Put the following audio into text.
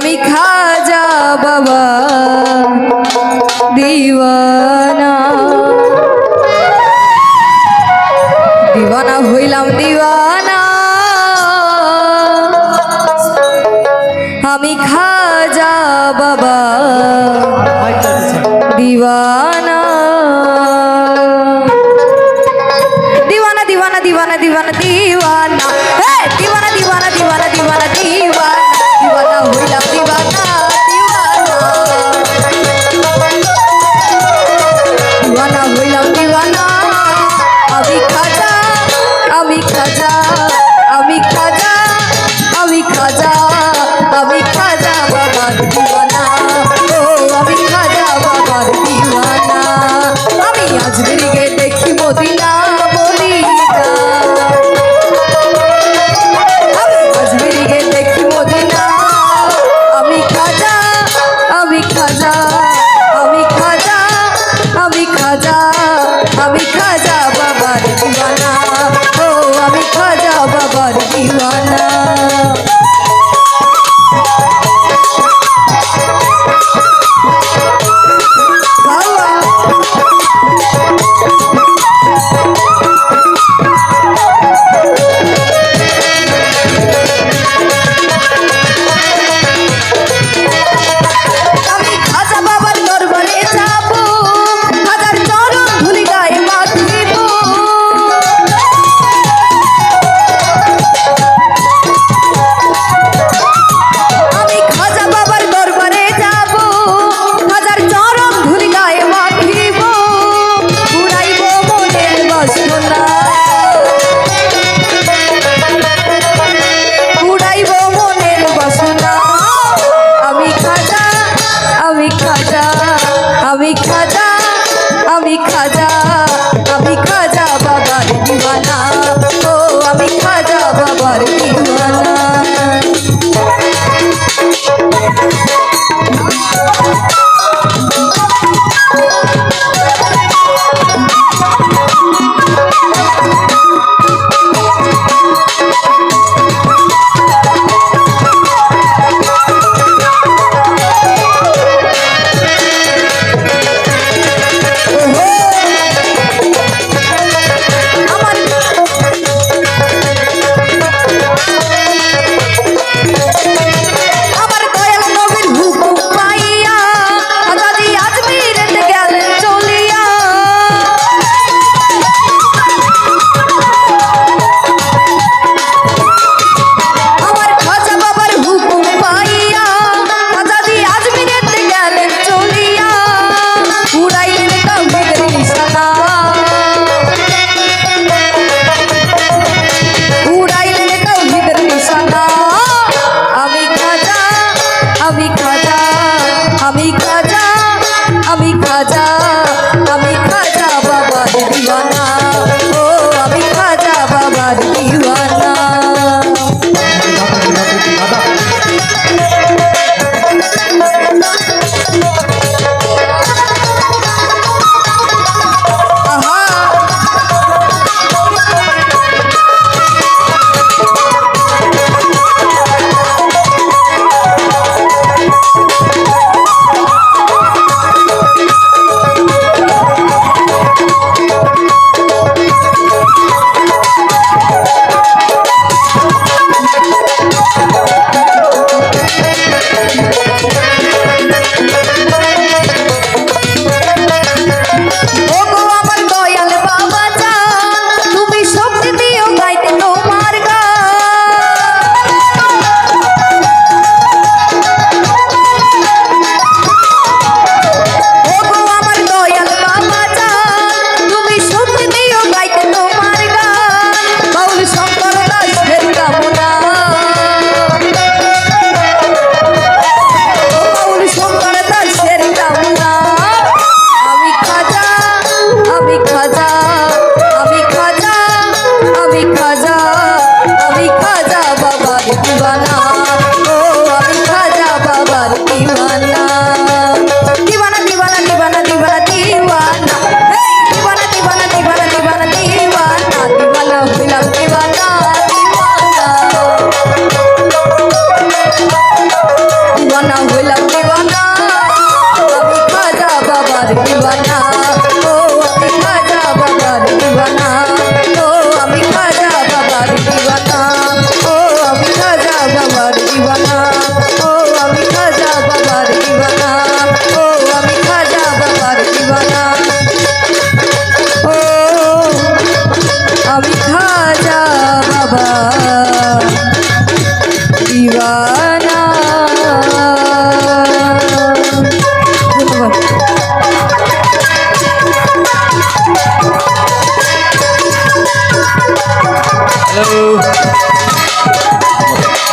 আমি খাজা বাবা দিওয়ানা। দিওয়ানা হইলাম দিওয়ানা। আমি খাজা বাবা দিওয়ানা। খাজা আমি খাজা আমি খাজা আমি খাজা বাবার দিওয়ানা। ও আমি খাজা বাবার দিওয়ানা হইলাম দিওয়ানা। আমি খাজা বাবার দিওয়ানা।